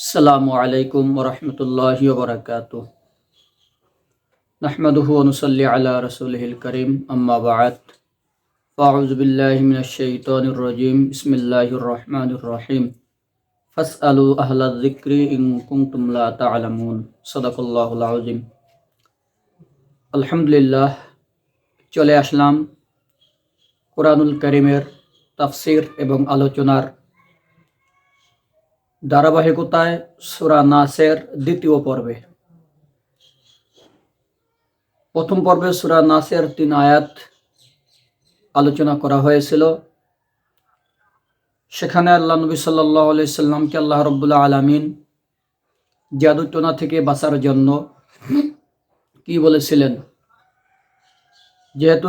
السلام عليكم ورحمة الله وبركاته نحمده ونصلي على رسوله الكريم أما بعد فأعوذ بالله من الشيطان الرجيم بسم الله الرحمن الرحيم فاسألوا أهل الذكر إن كنتم لا تعلمون صدق الله العظيم আলহামদুলিল্লাহ চলে আসলাম কোরআনুল করিমের তাফসির এবং আলোচনার ধারাবাহিকতায় সুরা নাসের দ্বিতীয় পর্বে। প্রথম পর্বে সুরা নাসের তিন আয়াত আলোচনা করা হয়েছিল। সেখানে আল্লাহ নবী সাল্লাহ সাল্লামকে আল্লাহ রব্বুল্লাহ আলমিন জাদুটনা থেকে বাঁচার জন্য কি বলেছিলেন? যেহেতু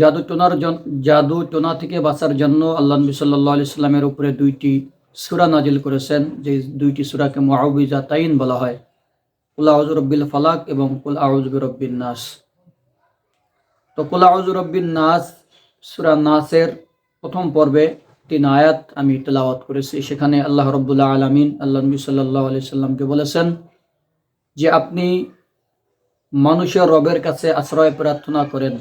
জাদুটনার জাদুটনা থেকে বাঁচার জন্য আল্লাহ নবী সাল্লাহ আলি সাল্লামের উপরে দুইটি সুরা নাজিল করেছেন, যে দুইটি সুরাকে মুআউবিজা তাইন বলা হয়। কুল আউজ রব্বিল ফালাক এবং কুল আউজ রব্বিন নাস। তো কুল রব্বিন নাস, সুরা নাসের প্রথম পর্বে তিন আয়াত আমি তেলাওয়াত করেছি। সেখানে আল্লাহ রব্বুল্লাহ আলমিন, আল্লাহ নবী সাল্লাহ আলি সাল্লামকে বলেছেন যে, আপনি মানুষের রবের কাছে আশ্রয় প্রার্থনা করেন।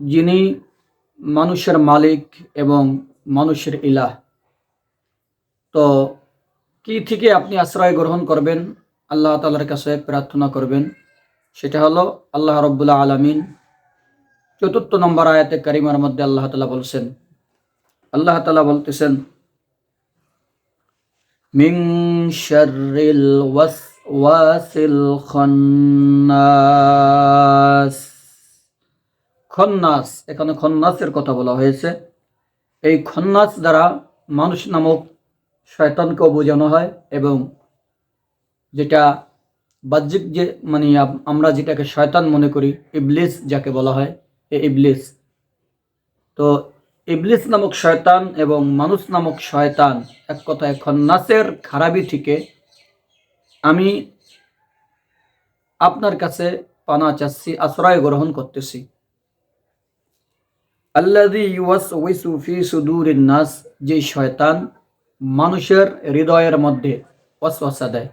যিনি মানুষের মালিক এবং মানুষের ইলাহ। তো কি থেকে আপনি আশ্রয় গ্রহণ করবেন? আল্লাহ তালার কাছে প্রার্থনা করবেন। সেটা হলো আল্লাহ রব্বুল্লাহ আলমিন চতুর্থ নম্বর আয়াতে কারিমার মধ্যে আল্লাহ তালা বলছেন, আল্লাহ তালা বলতেছেন মিং শাররিল ওয়াসওয়াসিল খান্নাস। খন্নাস, এখানে খন্নাসের কথা বলা হয়েছে। এই খন্নাস দ্বারা মানুষ নামক শয়তানকেও বোঝানো হয় এবং যেটা বাহ্যিক যে মানে আমরা যেটাকে শয়তান মনে করি, ইবলিস যাকে বলা হয়, এ ইবলিস। তো ইবলিস নামক শয়তান এবং মানুষ নামক শয়তান এক কথায় খন্নাসের খারাপি থেকে আমি আপনার কাছে পানা চাচ্ছি, আশ্রয় গ্রহণ করতেছি। আল্লাদি ইউয়াস ওয়াইসু ফি সুদুরিন নাস, যে শয়তান মানুষের হৃদয়ের মধ্যে ওয়াসওয়াসা দেয়।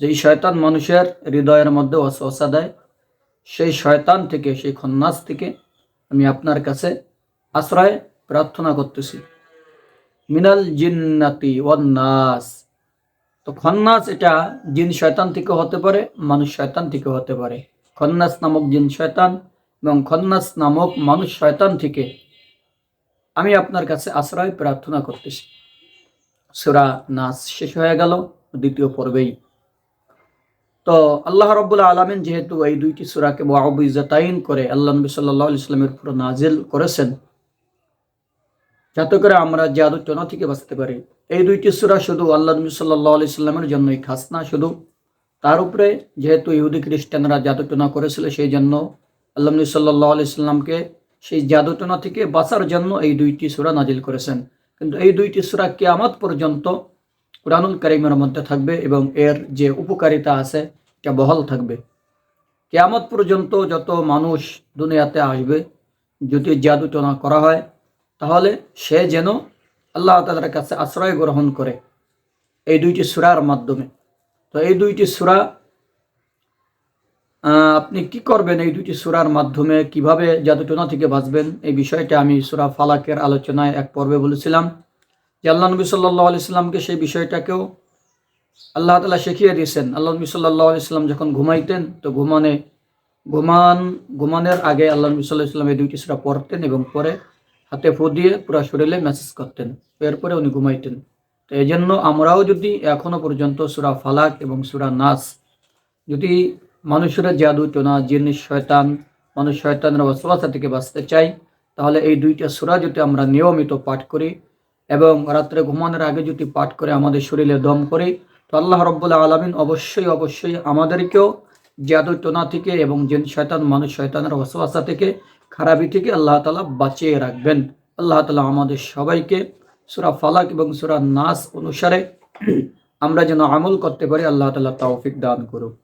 যেই শয়তান মানুষের হৃদয়ের মধ্যে ওয়াসওয়াসা দেয়, সেই শয়তান থেকে, সেই খন্নাস থেকে আমি আপনার কাছে আশ্রয় প্রার্থনা করতেছি। মিনাল জিন্নাতি ওয়ান্নাস তো খন্নাস এটা জিন শয়তান থেকে হতে পারে, মানুষ শয়তান থেকে হতে পারে। খন্নাস নামক জিন শয়তান এবং খন্নাস নামক মানুষ শয়তান থেকে আমি আপনার কাছে আশ্রয় প্রার্থনা করতেছি। সুরা নাচ শেষ হয়ে গেল, দ্বিতীয় পর্বেই। তো আল্লাহ রব্বুল্লাহ আলমিন যেহেতু এই দুইটি সুরাকে ওয়াবিজাতাইন করে আল্লাহ নবী সাল্লাহ ইসলামের উপর নাজিল করেছেন, যাতে করে আমরা জাদুটনা থেকে বাঁচতে পারি। এই দুইটি সুরা শুধু আল্লাহ নবী সাল্লাহ আলি সাল্লামের জন্যই, খাস না, শুধু তার উপরে যেহেতু ইহুদি খ্রিস্টানরা জাদুটনা করেছিল, সেই জন্য আল্লাহ নবী সাল্লাহ আলি সাল্লামকে সেই জাদুটনা থেকে বাঁচার জন্য এই দুইটি সুরা নাজিল করেছেন। কিন্তু এই দুইটি সুরা কেয়ামত পর্যন্ত কোরআনুল করিমের মধ্যে থাকবে এবং এর যে উপকারিতা আছে, এটা বহাল থাকবে। কেয়ামত পর্যন্ত যত মানুষ দুনিয়াতে আসবে, যদি জাদুটনা করা হয়, তাহলে সে যেন আল্লাহ তালার কাছে আশ্রয় গ্রহণ করে এই দুইটি সুরার মাধ্যমে। তো এই দুইটি সুরা আপনি কি করবেন এই দুটি সুরার মাধ্যমে? কীভাবে জাদুটনা থেকে বাঁচবেন? এই বিষয়টা আমি সুরা ফালাকের আলোচনায় এক পর্বে বলেছিলাম। যে আল্লাহ নবী সাল্লাহ আলিয়াল্লামকে সেই বিষয়টাকেও আল্লাহ তালা শিখিয়ে দিয়েছেন। আল্লাহ নবী সাল্লাহ আলিয়াল্লাম যখন ঘুমাইতেন, তো ঘুমানে, ঘুমান, ঘুমানের আগে আল্লাহ নবী সাল্লাহ ইসলাম এই দুইটি সুরা পড়তেন এবং পরে হাতে ফু দিয়ে পুরো শরীরে মেসেজ করতেন। এরপরে উনি ঘুমাইতেন। তো এই জন্য আমরাও যদি এখনও পর্যন্ত সুরা ফালাক এবং সুরা নাস যদি মানুষের জাদু, টোনা জিনিস শয়তান, মানুষ শয়তানের বসবাসা থেকে বাঁচতে চাই তাহলে এই দুইটা সুরা যদি আমরা নিয়মিত পাঠ করি এবং রাত্রে ঘুমানোর আগে যদি পাঠ করে আমাদের শরীরে দম করি, তো আল্লাহ রব্বুল্লাহ আলমিন অবশ্যই অবশ্যই আমাদেরকেও জাদু, টোনা থেকে এবং জিন, শয়তান, মানুষ শয়তানের বসবাসা থেকে, খারাপি থেকে আল্লাহ তালা বাঁচিয়ে রাখবেন। আল্লাহ তালা আমাদের সবাইকে সুরা ফালাক এবং সুরা নাস অনুসারে আমরা যেন আমল করতে পারি, আল্লাহ তালা তৌফিক দান করুক।